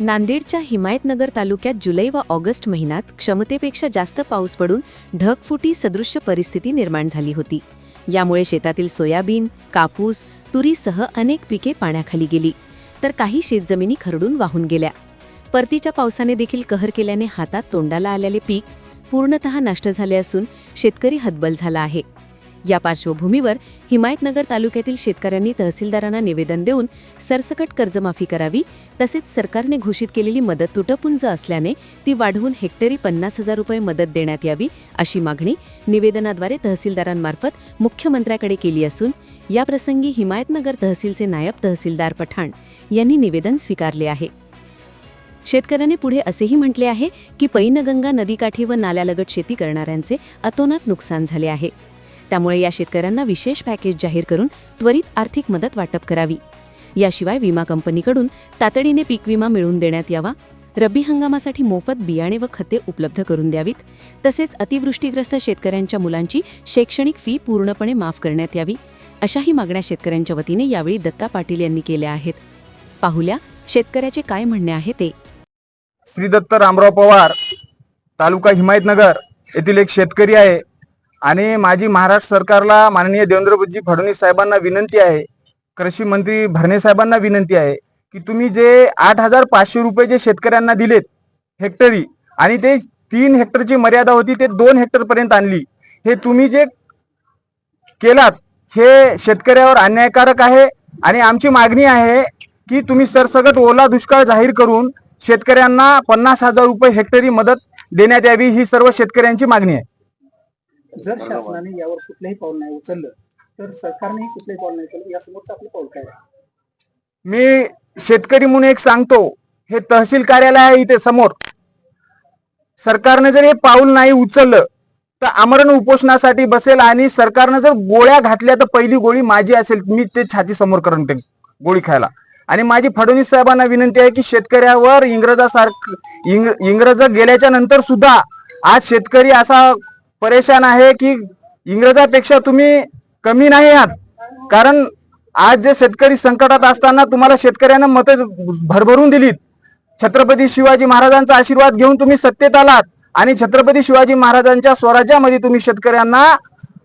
नांदेडच्या हिमायतनगर तालुक्यात जुलै व ऑगस्ट महिन्यात क्षमतेपेक्षा जास्त पाऊस पडून ढगफुटी सदृश्य परिस्थिती निर्माण झाली होती. यामुळे शेतातील सोयाबीन कापूस तुरीसह अनेक पिके पाण्याखाली गेली. तर काही शेतजमिनी खरडून वाहून गेल्या. परतीच्या पावसाने देखील कहर केल्याने हातात तोंडाला आलेले पीक पूर्णतः नष्ट झाले असून शेतकरी हतबल झाला आहे. या पार्श्वभूमीवर हिमायतनगर तालुक्यातील शेतकऱ्यांनी तहसीलदारांना निवेदन देऊन सरसकट कर्जमाफी करावी तसेच सरकारने घोषित केलेली मदत तुटपुंज असल्याने ती वाढवून हेक्टरी पन्नास हजार रुपये मदत देण्यात यावी अशी मागणी निवेदनाद्वारे तहसीलदारांमार्फत मुख्यमंत्र्याकडे केली असून याप्रसंगी हिमायतनगर तहसीलचे नायब तहसीलदार पठाण यांनी निवेदन स्वीकारले आहे. शेतकऱ्याने पुढे असेही म्हटले आहे की पैनगंगा नदीकाठी व नाल्यालगत शेती करणाऱ्यांचे अतोनात नुकसान झाले आहे. त्यामुळे या शेतकऱ्यांना विशेष पॅकेज जाहीर करून त्वरित आर्थिक मदत वाटप करावी. याशिवाय विमा कंपनीकडून तातडीने पीक विमा मिळवून देण्यात यावा. रब्बी हंगामासाठी मोफत बियाणे व खते उपलब्ध करून द्यावीत. तसेच अतिवृष्टीग्रस्त शेतकऱ्यांच्या मुलांची शैक्षणिक फी पूर्णपणे माफ करण्यात यावी. अशाही मागण्या शेतकऱ्यांच्या वतीने यावेळी दत्ता पाटील यांनी केल्या आहेत. पाहुल्या शेतकऱ्याचे काय म्हणणे आहे ते? श्री दत्त रामराव पवार तालुका हिमायतनगर येथील एक शेतकरी आहे. आणि माझी महाराष्ट्र सरकारला माननीय देवेंद्रजी फडणवीस साहेबांना विनंती आहे कृषी मंत्री भरणे साहेबांना विनंती आहे की तुम्ही जे आठ हजार पाचशे रुपये जे शेतकऱ्यांना दिलेत हेक्टरी आणि ते तीन हेक्टरची मर्यादा होती ते दोन हेक्टर पर्यंत आणली हे तुम्ही जे केलात हे शेतकऱ्यावर अन्यायकारक आहे आणि आमची मागणी आहे की तुम्ही सरसकट ओला दुष्काळ जाहीर करून शेतकऱ्यांना पन्नास हजार रुपये हेक्टरी मदत देण्यात यावी ही सर्व शेतकऱ्यांची मागणी आहे. जर शासनाने यावर कुठलंही पाऊल नाही उचललं तर सरकारनेही कुठलंही पाऊल नाही उचललं यासमोरचं आपलं पाऊल काय आहे? मी शेतकरी म्हणून एक सांगतो हे तहसील कार्यालय आहे इथे समोर. सरकारने जर हे पाऊल नाही उचललं तर आमरण उपोषणासाठी बसेल आणि सरकारनं जर गोळ्या घातल्या तर पहिली गोळी माझी असेल मी ते छाती समोर करून ते गोळी खायला. आणि माझी फडणवीस साहेबांना विनंती आहे की शेतकऱ्यावर इंग्रजासारखं इंग इंग्रज गेल्याच्यानंतर सुद्धा आज शेतकरी असा परेशान आहे की इंग्रजापेक्षा तुम्ही कमी नाही आहात. कारण आज जे शेतकरी संकटात असताना तुम्हाला शेतकऱ्यांना मतं भरभरून दिलीत. छत्रपती शिवाजी महाराजांचा आशीर्वाद घेऊन तुम्ही सत्तेत आलात आणि छत्रपती शिवाजी महाराजांच्या स्वराज्यामध्ये तुम्ही शेतकऱ्यांना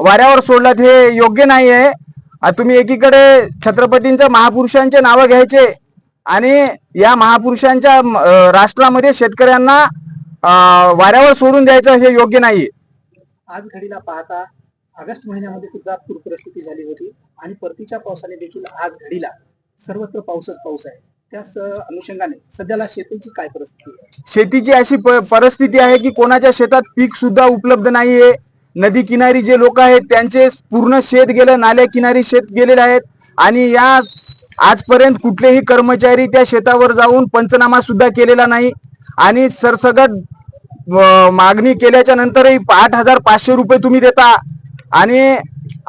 वाऱ्यावर सोडलात हे योग्य नाही आहे तुम्ही एकीकडे छत्रपतींच्या महापुरुषांचे नावं घ्यायचे आणि या महापुरुषांच्या राष्ट्रामध्ये शेतकऱ्यांना वाऱ्यावर सोडून द्यायचं हे योग्य नाहीये. आज घडीला पाहता ऑगस्ट महिन्यामध्ये सुद्धा पूर परिस्थिती झाली होती आणि परतीच्या पावसाने देखील आज घडीला सर्वत्र पाऊसच पाऊस आहे. त्या अनुषंगाने सध्याला शेतीची काय परिस्थिती आहे? शेतीची अशी प- परिस्थिती आहे की कोणाच्या शेतात पीक सुद्धा उपलब्ध नाहीये. नदी किनारी जे लोक आहेत त्यांचे पूर्ण शेत गेलं नाल्या किनारी शेत गेलेले आहेत. आणि या आजपर्यंत कुठलेही कर्मचारी त्या शेतावर जाऊन पंचनामा सुद्धा केलेला नाही. आणि सरसगट मागणी केल्याच्या नंतरही आठ हजार पाचशे रुपये तुम्ही देता. आणि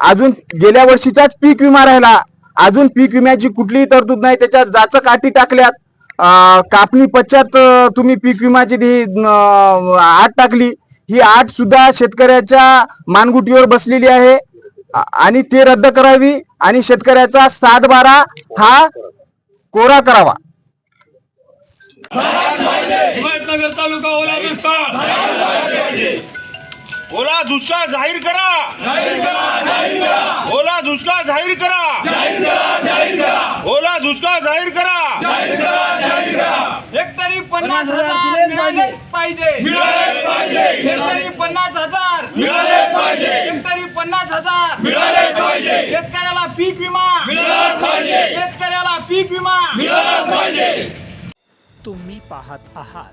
अजून गेल्या वर्षीचाच पीक विमा राहिला. अजून पीक विम्याची कुठलीही तरतूद नाही. त्याच्यात जाचं काठी टाकल्यात. कापणी पश्चात तुम्ही पीक विम्याची ती आट टाकली. ही आट सुद्धा शेतकऱ्याच्या मानगुटीवर बसलेली आहे. आणि ते रद्द करावी आणि शेतकऱ्याचा सात बारा हा कोरा करावा. हिमायतनगर तालुका ओला दुष्काळ. ओला दुष्काळ जाहीर करा. ओला दुष्काळ जाहीर करा. ओला दुष्काळ जाहीर करा. हेक्टरी पन्नास हजार पाहिजे. हेक्टरी पन्नास हजार. हेक्टरी पन्नास हजार. शेतकऱ्याला पीक विमा. मिळालाच पाहिजे. शेतकऱ्याला पीक विमा. मिळालाच पाहिजे. तुम्ही पाहत आहात